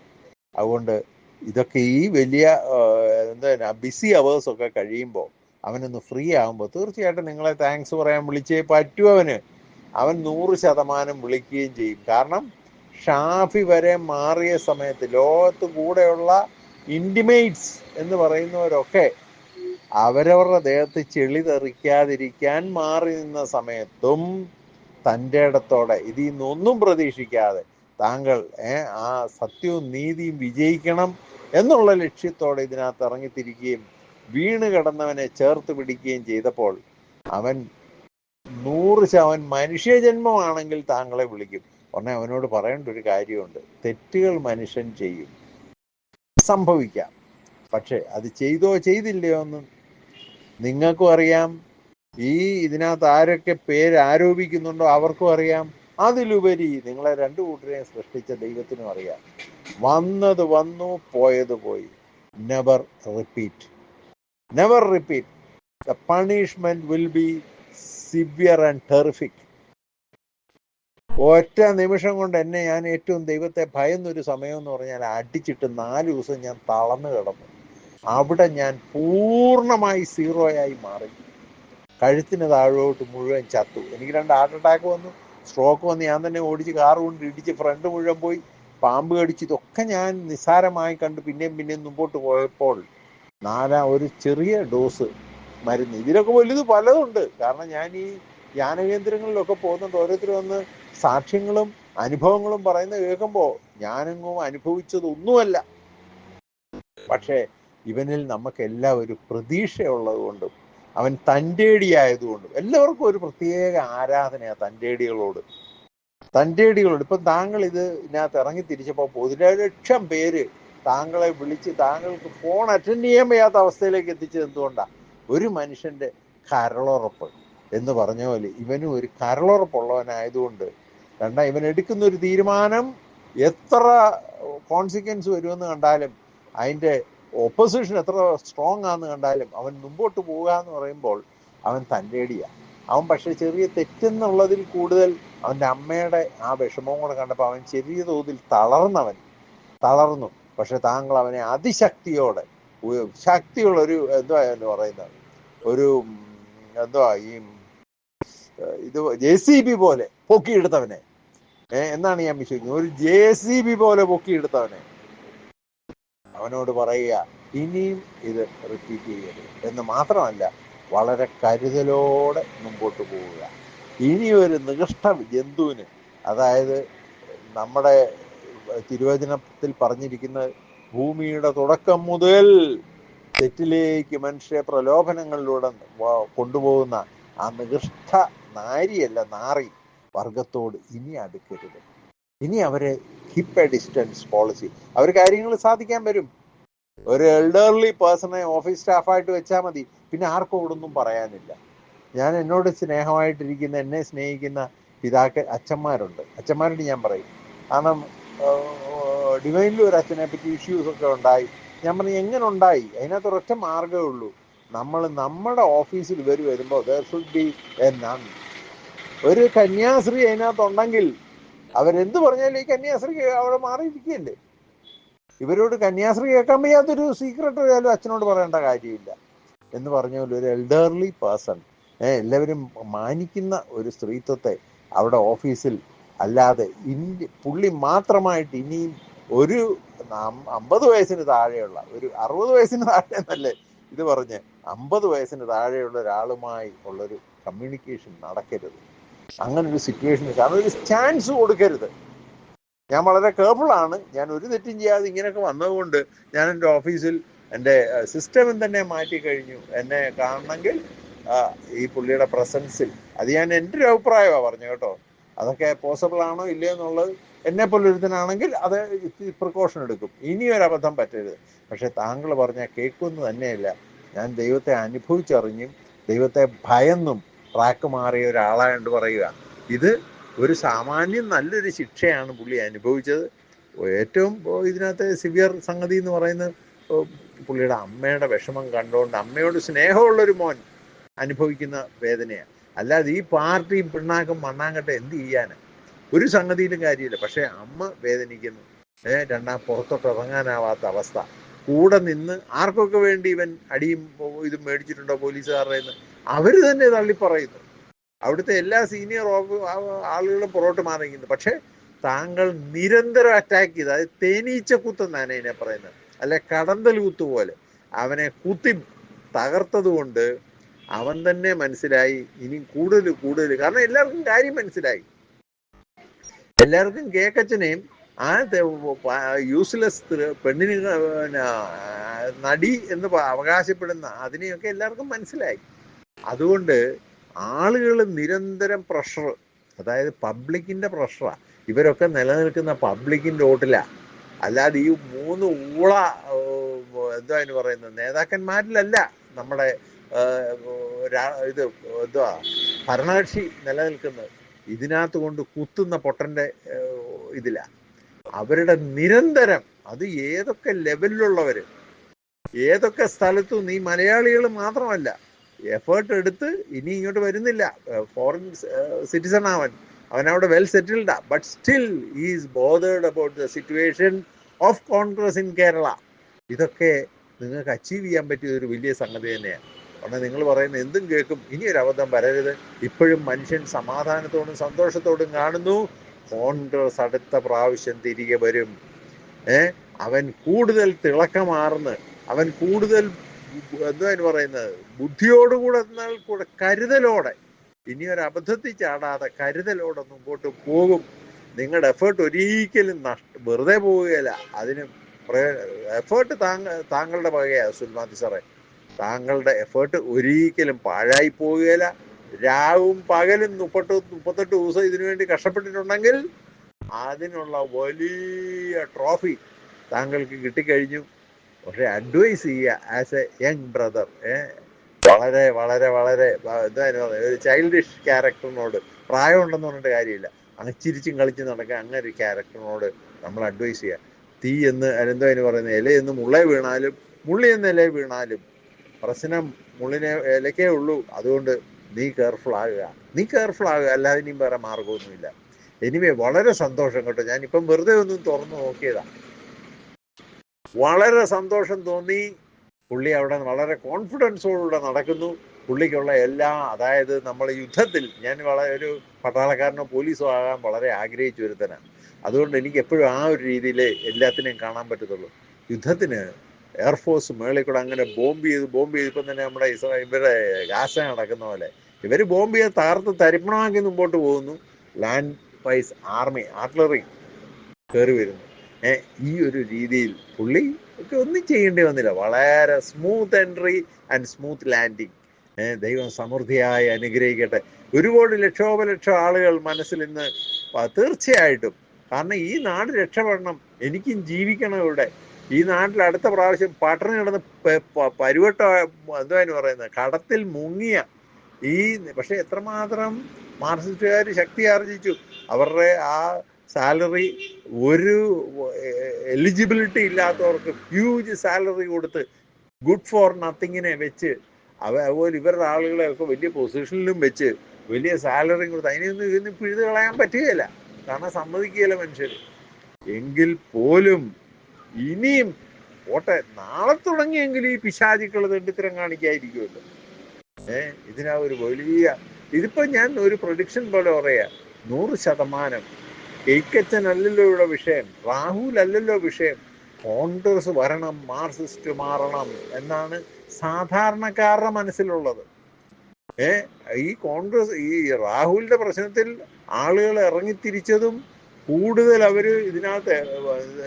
അതുകൊണ്ട് ഇതൊക്കെ ഈ വലിയ എന്താ ബിസി അവേഴ്സ് ഒക്കെ കഴിയുമ്പോൾ അവനൊന്ന് ഫ്രീ ആകുമ്പോൾ തീർച്ചയായിട്ടും നിങ്ങളെ താങ്ക്സ് പറയാൻ വിളിച്ചേ പറ്റൂ അവന്. അവൻ നൂറ് ശതമാനം വിളിക്കുകയും ചെയ്യും. കാരണം ഷാഫി വരെ മാറിയ സമയത്ത് ലോകത്ത് കൂടെയുള്ള ഇന്റിമേറ്റ്സ് എന്ന് പറയുന്നവരൊക്കെ അവരവരുടെ ദേഹത്ത് ചെളി തെറിക്കാതിരിക്കാൻ മാറി നിന്ന സമയത്തും തന്റെ ഇടത്തോടെ ഇതിൽ നിന്നൊന്നും പ്രതീക്ഷിക്കാതെ താങ്കൾ ആ സത്യവും നീതിയും വിജയിക്കണം എന്നുള്ള ലക്ഷ്യത്തോടെ ഇതിനകത്ത് ഇറങ്ങിത്തിരിക്കുകയും വീണ് കിടന്നവനെ ചേർത്ത് പിടിക്കുകയും ചെയ്തപ്പോൾ അവൻ നൂറ് ശവൻ മനുഷ്യജന്മമാണെങ്കിൽ താങ്കളെ വിളിക്കും. ഉടനെ അവനോട് പറയേണ്ട ഒരു കാര്യമുണ്ട്. തെറ്റുകൾ മനുഷ്യൻ ചെയ്യും. സംഭവിക്കാം. പക്ഷെ അത് ചെയ്തോ ചെയ്തില്ലയോ എന്ന് നിങ്ങൾക്കും അറിയാം. ഈ ഇതിനകത്ത് ആരൊക്കെ പേര് ആരോപിക്കുന്നുണ്ടോ അവർക്കും അറിയാം. അതിലുപരി നിങ്ങളെ രണ്ടു കൂട്ടരെയും സൃഷ്ടിച്ച ദൈവത്തിനും അറിയാം. വന്നത് വന്നു പോയത് പോയി. Never repeat never repeat the punishment will be severe and terrific ഒറ്റ നിമിഷം കൊണ്ട് എന്നെ ഞാൻ ഏറ്റവും ദൈവത്തെ ഭയന്നൊരു സമയം എന്ന് പറഞ്ഞാൽ അടിച്ചിട്ട് നാല് ദിവസം ഞാൻ തളർന്നു കിടന്നു. അവിടെ ഞാൻ പൂർണമായി സീറോയായി മാറി. കഴുത്തിന് താഴോട്ട് മുഴുവൻ ചത്തു. എനിക്ക് രണ്ട് ഹാർട്ട് അറ്റാക്ക് വന്നു. സ്ട്രോക്ക് വന്ന് ഞാൻ തന്നെ ഓടിച്ച് കാർ കൊണ്ട് ഇടിച്ച് ഫ്രണ്ട് മുഴുവൻ പോയി. പാമ്പ് കടിച്ച് ഇതൊക്കെ ഞാൻ നിസ്സാരമായി കണ്ട് പിന്നെയും പിന്നെയും മുമ്പോട്ട് പോയപ്പോൾ നാലാ ഒരു ചെറിയ ഡോസ് മരുന്ന്. ഇതിലൊക്കെ വലുത് പലതുണ്ട്. കാരണം ഞാൻ ഈ ധ്യാനകേന്ദ്രങ്ങളിലൊക്കെ പോകുന്നുണ്ട് ഓരോരുത്തർ വന്ന് സാക്ഷ്യങ്ങളും അനുഭവങ്ങളും പറയുന്നത് കേൾക്കുമ്പോൾ ഞാനെങ്ങും അനുഭവിച്ചതൊന്നുമല്ല. പക്ഷേ ഇവനിൽ നമുക്കെല്ലാം ഒരു പ്രതീക്ഷയുള്ളത് കൊണ്ടും അവൻ തന്റേടിയായതുകൊണ്ടും എല്ലാവർക്കും ഒരു പ്രത്യേക ആരാധനയാണ് തന്റേടികളോട്. തന്റേടികളോട്. ഇപ്പം താങ്കൾ ഇത് ഇതിനകത്ത് ഇറങ്ങി തിരിച്ചപ്പോൾ പൊതുലക്ഷം പേര് താങ്കളെ വിളിച്ച് താങ്കൾക്ക് ഫോൺ അറ്റൻഡ് ചെയ്യാൻ വയ്യാത്ത അവസ്ഥയിലേക്ക് എത്തിച്ചത് എന്തുകൊണ്ടാണ് ഒരു മനുഷ്യന്റെ കരളുറപ്പ്. എന്ന് പറഞ്ഞ പോലെ ഇവനും ഒരു കരളുറപ്പുള്ളവനായതുകൊണ്ട് രണ്ടാം ഇവൻ എടുക്കുന്ന ഒരു തീരുമാനം എത്ര കോൺസിക്വൻസ് വരുമെന്ന് കണ്ടാലും അതിന്റെ ഓപ്പോസിഷൻ എത്ര സ്ട്രോങ് ആണെന്ന് കണ്ടാലും അവൻ മുമ്പോട്ട് പോവുക എന്ന് പറയുമ്പോൾ അവൻ തന്റെടിയാണ് അവൻ പക്ഷേ ചെറിയ തെറ്റെന്നുള്ളതിൽ കൂടുതൽ അവന്റെ അമ്മയുടെ ആ വിഷമവും കൂടെ കണ്ടപ്പോൾ അവൻ ചെറിയ തോതിൽ തളർന്നവൻ. തളർന്നു. പക്ഷെ താങ്കൾ അവനെ അതിശക്തിയോടെ ശക്തിയുള്ള ഒരു എന്തുവാ പറയുന്നത്? ഒരു എന്തുവാ ഈ ഇത് ജെ സി ബി പോലെ പൊക്കിയെടുത്തവനെ. എന്നാണ് ഞാൻ വിശ്വസിക്കുന്നത്? ഒരു ജെ സി ബി പോലെ പൊക്കിയെടുത്തവനെ. അവനോട് പറയുക ഇനിയും ഇത് റിപ്പീറ്റ് ചെയ്യരുത്. എന്ന് മാത്രമല്ല വളരെ കരുതലോടെ മുമ്പോട്ട് പോവുക. ഇനി ഒരു നികഷ്ട ജന്തുവിന് അതായത് നമ്മുടെ തിരുവചനത്തിൽ പറഞ്ഞിരിക്കുന്ന ഭൂമിയുടെ തുടക്കം മുതൽ തെറ്റിലേക്ക് മനുഷ്യ പ്രലോഭനങ്ങളിലൂടെ കൊണ്ടുപോകുന്ന ആ നികൃഷ്ട നാരിയല്ല നാറി. വർഗത്തോട് ഇനി അടുക്കരുത്. ഇനി അവരെ ഹിപ്പ് ഡിസ്റ്റൻസ് പോളിസി അവർ കാര്യങ്ങൾ സാധിക്കാൻ വരും. ഒരു എൽഡർലി പേഴ്സണെ ഓഫീസ് സ്റ്റാഫായിട്ട് വെച്ചാൽ മതി. പിന്നെ ആർക്കും ഇവിടൊന്നും പറയാനില്ല. ഞാൻ എന്നോട് സ്നേഹമായിട്ടിരിക്കുന്ന എന്നെ സ്നേഹിക്കുന്ന പിതാക്ക അച്ഛന്മാരുണ്ട്. അച്ഛന്മാരോട് ഞാൻ പറയും. കാരണം ഡിവൈനിലും ഒരു അച്ഛനെ പറ്റി ഇഷ്യൂസ് ഒക്കെ ഉണ്ടായി. ഞാൻ പറഞ്ഞു എങ്ങനെ ഉണ്ടായി? അതിനകത്ത് ഒരൊറ്റ മാർഗമേ ഉള്ളൂ. നമ്മൾ നമ്മുടെ ഓഫീസിൽ ഇവർ വരുമ്പോൾ there should be a nun ഒരു കന്യാസ്ത്രീ അതിനകത്തുണ്ടെങ്കിൽ അവരെന്ത് പറഞ്ഞാലും ഈ കന്യാസ്ത്രീ അവിടെ മാറിയിരിക്കുകയല്ലേ? ഇവരോട് കന്യാസ്ത്രീ കേൾക്കാൻ വയ്യാത്തൊരു സീക്രട്ട് ആയാലും അച്ഛനോട് പറയേണ്ട കാര്യമില്ല. എന്ന് പറഞ്ഞ പോലെ ഒരു എൽഡർലി പേഴ്സൺ എല്ലാവരും മാനിക്കുന്ന ഒരു സ്ത്രീത്വത്തെ അവിടെ ഓഫീസിൽ അല്ലാതെ ഇനി പുള്ളി മാത്രമായിട്ട് ഇനിയും ഒരു അമ്പത് വയസ്സിന് താഴെയുള്ള ഒരു അറുപത് വയസ്സിന് താഴെ എന്നല്ലേ ഇത് പറഞ്ഞ് അമ്പത് വയസ്സിന് താഴെയുള്ള ഒരാളുമായി ഉള്ളൊരു കമ്മ്യൂണിക്കേഷൻ നടക്കരുത്. അങ്ങനെ ഒരു സിറ്റുവേഷൻ കാരണം ഒരു ചാൻസ് കൊടുക്കരുത്. ഞാൻ വളരെ ആണ്. ഞാൻ ഒരു തെറ്റും ചെയ്യാതെ ഇങ്ങനെയൊക്കെ വന്നതുകൊണ്ട് ഞാൻ എന്റെ ഓഫീസിൽ എന്റെ സിസ്റ്റം തന്നെ മാറ്റി കഴിഞ്ഞു. എന്നെ കാണണമെങ്കിൽ ഈ പുള്ളിയുടെ പ്രസൻസിൽ അത് ഞാൻ എന്റെ ഒരു അഭിപ്രായമാണ് പറഞ്ഞു കേട്ടോ. അതൊക്കെ പോസിബിൾ ആണോ ഇല്ലയോ എന്നുള്ളത് എന്നെ പോലെ ഒരുത്തനാണെങ്കിൽ അത് പ്രിക്കോഷൻ എടുക്കും. ഇനി ഒരു അബദ്ധം പറ്റരുത്. പക്ഷെ താങ്കൾ പറഞ്ഞ കേൾക്കുമെന്ന് തന്നെയല്ല. ഞാൻ ദൈവത്തെ അനുഭവിച്ചറിഞ്ഞും ദൈവത്തെ ഭയന്നും ട്രാക്ക് മാറിയ ഒരാളായോണ്ട് പറയുക. ഇത് ഒരു സാമാന്യം നല്ലൊരു ശിക്ഷയാണ് പുള്ളി അനുഭവിച്ചത്. ഏറ്റവും ഇതിനകത്ത് സിവിയർ സംഗതി എന്ന് പറയുന്നത് പുള്ളിയുടെ അമ്മയുടെ വിഷമം കണ്ടുകൊണ്ട് അമ്മയോട് സ്നേഹമുള്ളൊരു മോൻ അനുഭവിക്കുന്ന വേദനയാണ് അല്ലാതെ ഈ പാർട്ടിയും പിണ്ണാക്കും മണ്ണാങ്കട്ട എന്ത് ചെയ്യാന്? ഒരു സംഗതിയിലും കാര്യമില്ല. പക്ഷേ അമ്മ വേദനിക്കുന്നു. ഏഹ് രണ്ടാം പുറത്തോട്ട് ഇറങ്ങാനാവാത്ത അവസ്ഥ. കൂടെ നിന്ന് ആർക്കൊക്കെ വേണ്ടി ഇവൻ അടിയും ഇതും മേടിച്ചിട്ടുണ്ടോ പോലീസുകാരുടെ അവർ തന്നെ തള്ളിപ്പറയുന്നു അവിടുത്തെ എല്ലാ സീനിയർ ആളുകളും പുറകോട്ട് മാറിയിരിക്കുന്നു പക്ഷെ താങ്കൾ നിരന്തരം അറ്റാക്ക് ചെയ്ത് അതായത് തേനീച്ച കുത്തെന്നാണ് ഇതിനെ പറയുന്നത്. അല്ലെ കടന്തൽ കുത്തു പോലെ. അവനെ കുത്തി തകർത്തത് കൊണ്ട് അവൻ തന്നെ മനസ്സിലായി. ഇനി കൂടുതൽ കൂടുതൽ. കാരണം എല്ലാവർക്കും കാര്യം മനസ്സിലായി. എല്ലാവർക്കും കേക്കച്ചനെയും ആ യൂസ്ലെസ് പെണ്ണിന് നടി എന്ന് അവകാശപ്പെടുന്ന അതിനെയൊക്കെ എല്ലാവർക്കും മനസ്സിലായി. അതുകൊണ്ട് ആളുകൾ നിരന്തരം പ്രഷർ അതായത് പബ്ലിക്കിന്റെ പ്രഷറാ ഇവരൊക്കെ നിലനിൽക്കുന്ന പബ്ലിക്കിന്റെ ഓട്ടിലാ അല്ലാതെ ഈ മൂന്ന് ഊള എന്താ അതിന് പറയുന്നത്? നേതാക്കന്മാരിലല്ല നമ്മുടെ ഇത് എന്തുവാ ഭരണകക്ഷി നിലനിൽക്കുന്നത്. ഇതിനകത്ത് കൊണ്ട് കുത്തുന്ന പൊട്ടന്റെ ഇതില. അവരുടെ നിരന്തരം അത് ഏതൊക്കെ ലെവലിലുള്ളവര് ഏതൊക്കെ സ്ഥലത്തും നീ മലയാളികൾ മാത്രമല്ല എഫേർട്ട് എടുത്ത് ഇനി ഇങ്ങോട്ട് വരുന്നില്ല. ഫോറിൻ സിറ്റിസൺ അവൻ. അവൻ അവിടെ well സെറ്റിൽഡാ but still is bothered about the situation of Congress in Kerala ഇതൊക്കെ നിങ്ങൾക്ക് അച്ചീവ് ചെയ്യാൻ പറ്റിയ ഒരു വലിയ സംഗതി തന്നെയാണ്. കാരണം നിങ്ങൾ പറയുന്ന എന്തും കേൾക്കും. ഇനി ഒരു അബദ്ധം വരരുത്. ഇപ്പോഴും മനുഷ്യൻ സമാധാനത്തോടും സന്തോഷത്തോടും കാണുന്നു. കോൺഗ്രസ് അടുത്ത പ്രാവശ്യം തിരികെ വരും. ഏ അവൻ കൂടുതൽ തിളക്കമാർന്ന് അവൻ കൂടുതൽ എന്താ അതിന് പറയുന്നത്? ബുദ്ധിയോടുകൂടെ എന്നാൽ കൂടെ കരുതലോടെ. ഇനി ഒരു അബദ്ധത്തിൽ ചാടാതെ കരുതലോടെ മുമ്പോട്ട് പോകും. നിങ്ങളുടെ എഫേർട്ട് ഒരിക്കലും നഷ്ട വെറുതെ പോവുകയില്ല. അതിന് എഫേർട്ട് താങ്ക താങ്കളുടെ വകയാണ് സുൽമാതി സാറേ. താങ്കളുടെ എഫേർട്ട് ഒരിക്കലും പാഴായി പോവുകയില്ല. രാവും പകലും മുപ്പട്ട് മുപ്പത്തെട്ട് ദിവസം ഇതിനു വേണ്ടി കഷ്ടപ്പെട്ടിട്ടുണ്ടെങ്കിൽ അതിനുള്ള വലിയ ട്രോഫി താങ്കൾക്ക് കിട്ടിക്കഴിഞ്ഞു. പക്ഷെ അഡ്വൈസ് ചെയ്യുക ആസ് എ യങ് ബ്രദർ വളരെ വളരെ വളരെ എന്തായാലും എന്താ ഒരു ചൈൽഡിഷ് ക്യാരക്ടറിനോട് പ്രായമുണ്ടെന്ന് പറഞ്ഞിട്ട് കാര്യമില്ല. അങ്ങ് ചിരിച്ചും കളിച്ചും നടക്കുക അങ്ങനെ ഒരു ക്യാരക്ടറിനോട് നമ്മൾ അഡ്വൈസ് ചെയ്യുക. തീ എന്ന് എന്തോ അതിന് പറയുന്നത്? ഇല എന്ന് മുള്ള വീണാലും മുള്ളി എന്ന് ഇല വീണാലും പ്രശ്നം മുള്ളിനെ ഇലക്കേ ഉള്ളൂ. അതുകൊണ്ട് നീ കെയർഫുൾ ആകുക. നീ കെയർഫുൾ ആകുക അല്ലാതെ ഇനിയും വേറെ മാർഗമൊന്നുമില്ല എനിവേ വളരെ സന്തോഷം കേട്ടോ. ഞാനിപ്പം വെറുതെ ഒന്നും തുറന്നു നോക്കിയതാ. വളരെ സന്തോഷം തോന്നി. പുള്ളി അവിടെ വളരെ കോൺഫിഡൻസോടുകൂടെ നടക്കുന്നു. പുള്ളിക്കുള്ള എല്ലാ അതായത് നമ്മൾ യുദ്ധത്തിൽ ഞാൻ വളരെ ഒരു പട്ടാളക്കാരനോ പോലീസോ ആകാൻ വളരെ ആഗ്രഹിച്ചു ഒരുത്തനാണ് അതുകൊണ്ട് എനിക്ക് എപ്പോഴും ആ ഒരു രീതിയിൽ എല്ലാത്തിനെയും കാണാൻ പറ്റത്തുള്ളൂ. യുദ്ധത്തിന് എയർഫോഴ്സ് മേളിൽ കൂടെ അങ്ങനെ ബോംബ് ചെയ്ത് ബോംബ് ചെയ്ത് തന്നെ നമ്മുടെ ഇസ്രായേൽ ഇവരുടെ ഗാസ നടക്കുന്ന പോലെ. ഇവർ ബോംബ് ചെയ്ത് തകർത്ത് തരിപ്പണമാക്കി മുമ്പോട്ട് പോകുന്നു. ലാൻഡ് വൈസ് ആർമി ആർട്ടിലറി കയറി വരുന്നു. ഈ ഒരു രീതിയിൽ പുള്ളി ഒക്കെ ഒന്നും ചെയ്യേണ്ടി വന്നില്ല. വളരെ smooth entry and smooth landing ദൈവം സമൃദ്ധിയായി അനുഗ്രഹിക്കട്ടെ. ഒരുപാട് ലക്ഷോപലക്ഷം ആളുകൾ മനസ്സിൽ ഇന്ന് തീർച്ചയായിട്ടും. കാരണം ഈ നാട് രക്ഷപ്പെടണം. എനിക്കും ജീവിക്കണം ഇവിടെ. ഈ നാട്ടിൽ അടുത്ത പ്രാവശ്യം പട്ടണം കിടന്ന് പരുവട്ട എന്താ പറയുന്നത് കടത്തിൽ മുങ്ങിയ ഈ പക്ഷെ എത്രമാത്രം മാർസിസ്റ്റുകാർ ശക്തി ആർജിച്ചു. അവരുടെ ആ സാലറി ഒരു എലിജിബിലിറ്റി ഇല്ലാത്തവർക്ക് ഹ്യൂജ് സാലറി കൊടുത്ത് ഗുഡ് ഫോർ നത്തിങ്ങിനെ വെച്ച് അവ അതുപോലെ ഇവരുടെ ആളുകളെ ഒക്കെ വലിയ പൊസിഷനിലും വെച്ച് വലിയ സാലറി കൊടുത്ത് അതിനൊന്നും ഇതിന് പിഴുത് കളയാൻ പറ്റുകയില്ല. കാരണം സമ്മതിക്കുകയില്ല മനുഷ്യർ എങ്കിൽ പോലും ഇനിയും പോട്ടെ നാളെ തുടങ്ങിയെങ്കിൽ ഈ പിശാചിക്കൾ തെണ്ടിത്തരം കാണിക്കാതിരിക്കുമല്ലോ. ഏ ഇതിനാ ഒരു വലിയ ഇതിപ്പോ ഞാൻ ഒരു പ്രൊഡിക്ഷൻ പോലെ പറയാ നൂറ് ശതമാനം കെയ്ക്കച്ചൻ അല്ലല്ലോ ഇവിടെ വിഷയം. രാഹുൽ അല്ലല്ലോ വിഷയം. കോൺഗ്രസ് വരണം മാർസിസ്റ്റ് മാറണം എന്നാണ് സാധാരണക്കാരുടെ മനസ്സിലുള്ളത്. ഏ ഈ കോൺഗ്രസ് ഈ രാഹുലിന്റെ പ്രശ്നത്തിൽ ആളുകൾ ഇറങ്ങിത്തിരിച്ചതും കൂടുതൽ അവർ ഇതിനകത്ത്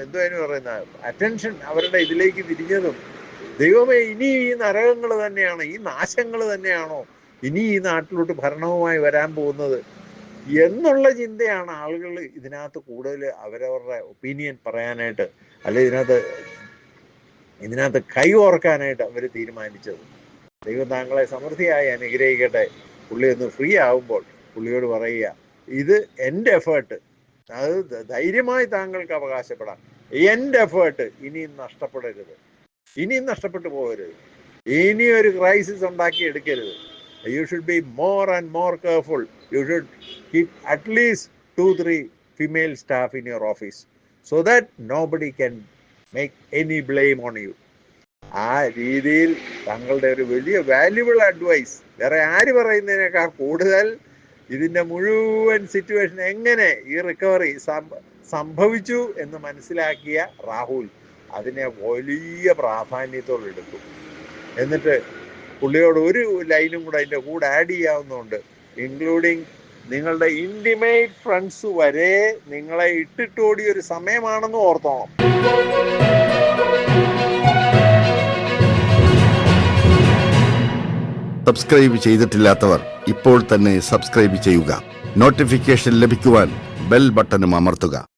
എന്തോ പറയുന്ന അറ്റൻഷൻ അവരുടെ ഇതിലേക്ക് തിരിഞ്ഞതും. ദൈവമേ ഇനി ഈ നരകങ്ങൾ തന്നെയാണ് ഈ നാശങ്ങൾ തന്നെയാണോ? ഇനി ഈ നാട്ടിലോട്ട് ഭരണവുമായി വരാൻ പോകുന്നത്? എന്നുള്ള ചിന്തയാണ് ആളുകൾ ഇതിനകത്ത് കൂടുതൽ അവരവരുടെ ഒപ്പീനിയൻ പറയാനായിട്ട് അല്ലെ ഇതിനകത്ത് ഇതിനകത്ത് കൈ ഓർക്കാനായിട്ട് അവർ തീരുമാനിച്ചത്. ദൈവം താങ്കളെ സമൃദ്ധിയായി അനുഗ്രഹിക്കട്ടെ. പുള്ളി ഒന്ന് ഫ്രീ ആവുമ്പോൾ പുള്ളിയോട് പറയുക ഇത് എന്റെ എഫേർട്ട് അത് ധൈര്യമായി താങ്കൾക്ക് അവകാശപ്പെടാം. എന്റെ എഫേർട്ട് ഇനിയും നഷ്ടപ്പെടരുത്. ഇനിയും നഷ്ടപ്പെട്ടു പോകരുത്. ഇനിയൊരു ക്രൈസിസ് ഉണ്ടാക്കി എടുക്കരുത് you should be more and more careful you should keep at least two three female staff in your office so that nobody can make any blame on you ആ രീതിയിൽ തങ്ങളുടെ ഒരു വലിയ വാല്യുബിൾ അഡ്വൈസ് വേറെ ആര് പറയുന്നതിനേക്കാൾ കൂടുതൽ ഇതിന്റെ മുഴുവൻ സിറ്റുവേഷൻ എങ്ങനെ ഈ റിക്കവറി സംഭവിച്ചു എന്ന് മനസ്സിലാക്കിയ രാഹുൽ അതിനെ വലിയ പ്രാധാന്യത്തോടെ എടുക്കും എന്നിട്ട് പുള്ളിയോട് ഒരു ലൈനും കൂടെ അതിന്റെ കൂടെ ആഡ് ചെയ്യാവുന്നതുണ്ട്. ഇൻക്ലൂഡിങ് നിങ്ങളുടെ ഇന്റിമേറ്റ് ഫ്രണ്ട്സ് വരെ നിങ്ങളെ ഇട്ടിട്ടോടിയ ഒരു സമയമാണെന്ന് ഓർത്തോണം. സബ്സ്ക്രൈബ് ചെയ്തിട്ടില്ലാത്തവർ ഇപ്പോൾ തന്നെ സബ്സ്ക്രൈബ് ചെയ്യുക. നോട്ടിഫിക്കേഷൻ ലഭിക്കുവാൻ ബെൽ ബട്ടണും അമർത്തുക.